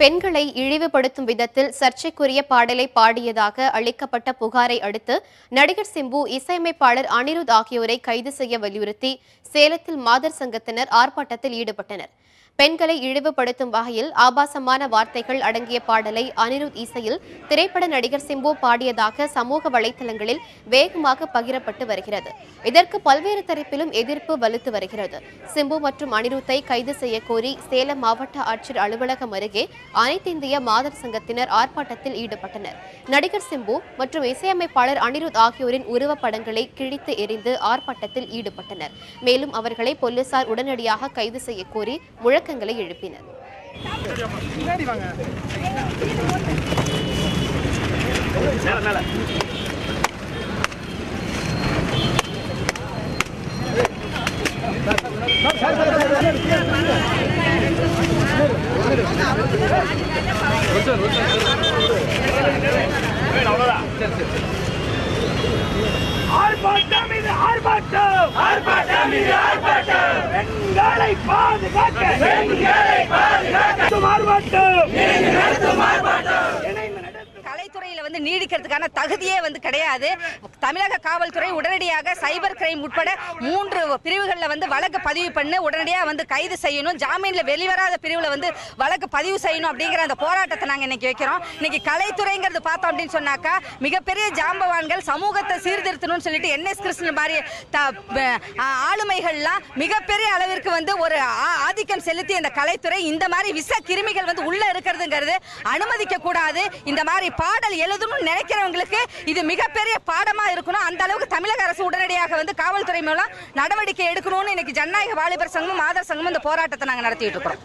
பெண்களை இழிவுபடுத்தும் விதத்தில் சர்ச்சைக்குரிய பாடலை பாடியதாக அளிக்கப்பட்ட புகாரை அடுத்து நடிகர் சிம்பு இசையமைப்பாளர் அனிருத் ஆகியோரை கைது செய்ய வலியுறுத்தி சேலத்தில் மாதர் சங்கத்தினர் ஆர்ப்பாட்டத்தில் ஈடுபட்டனர். பெண்களை இழிவுபடுத்தும் வகையில் ஆபாசமான வார்த்தைகள் அடங்கிய பாடலை அனிருத் இசையில் திரைப்பட நடிகர் சிம்பு பாடியதாக சமூக வலைதளங்களில் வேகமாக பகிரப்பட்டு வருகிறது. இதற்கு பல்வேறு தரப்பிலும் எதிர்ப்பு வலுத்து வருகிறது. சிம்பு மற்றும் அனிருத்தை கைது செய்ய கோரி சேலம் மாவட்ட ஆட்சியர் அலுவலகம் அருகே அனைத்திந்திய மாதர் சங்கத்தினர் ஆர்ப்பாட்டத்தில் ஈடுபட்டனர். நடிகர் சிம்பு மற்றும் இசையமைப்பாளர் அனிருத் ஆகியோரின் உருவப்படங்களை கிழித்து எறிந்து ஆர்ப்பாட்டத்தில் ஈடுபட்டனர். மேலும் அவர்களை போலீசார் உடனடியாக கைது செய்ய கோரி முழக்கங்களை எழுப்பினர். ஆர்ப்பாட்டம் கலைத்துறையில வந்து நீடிக்கிறதுக்கான தகுதியே வந்து கிடையாது. தமிழக காவல்துறை உடனடியாக சைபர் கிரைம் உட்பட மூன்று பிரிவுகளில் வந்து வழக்கு பதிவு பண்ணி உடனடியாக வந்து கைது செய்யணும். ஜாமீனில் வெளிவராத பிரிவில் வந்து வழக்கு பதிவு செய்யணும் அப்படிங்கிற அந்த போராட்டத்தை நாங்கள் இன்னைக்கு வைக்கிறோம். இன்னைக்கு கலைத்துறைங்கிறது பார்த்தோம் அப்படின்னு சொன்னாக்கா மிகப்பெரிய ஜாம்பவான்கள் சமூகத்தை சீர்திருத்தணும்னு சொல்லிட்டு என்எஸ் கிருஷ்ணன் மாதிரி த- ஆளுமைகள்லாம் மிகப்பெரிய அளவிற்கு வந்து ஒரு ஆ- ஆதிக்கம் செலுத்தி இந்த கலைத்துறை இந்த மாதிரி விஷ கிருமிகள் வந்து உள்ள இருக்கிறதுங்கிறது அனுமதிக்க கூடாது இந்த மாதிரி பாடல் எழுதணும்னு நினைக்கிறவங்களுக்கு இது மிகப்பெரிய பாடமா இருக்கணும். அந்த அளவுக்கு தமிழக அரசு உடனடியாக வந்து காவல்துறை மூலம் நடவடிக்கை எடுக்கணும்னு இன்னைக்கு ஜனநாயக வாலிபர் சங்கமும் மாதர் சங்கமும் இந்த போராட்டத்தை நாங்கள் நடத்திட்டு இருக்கிறோம்.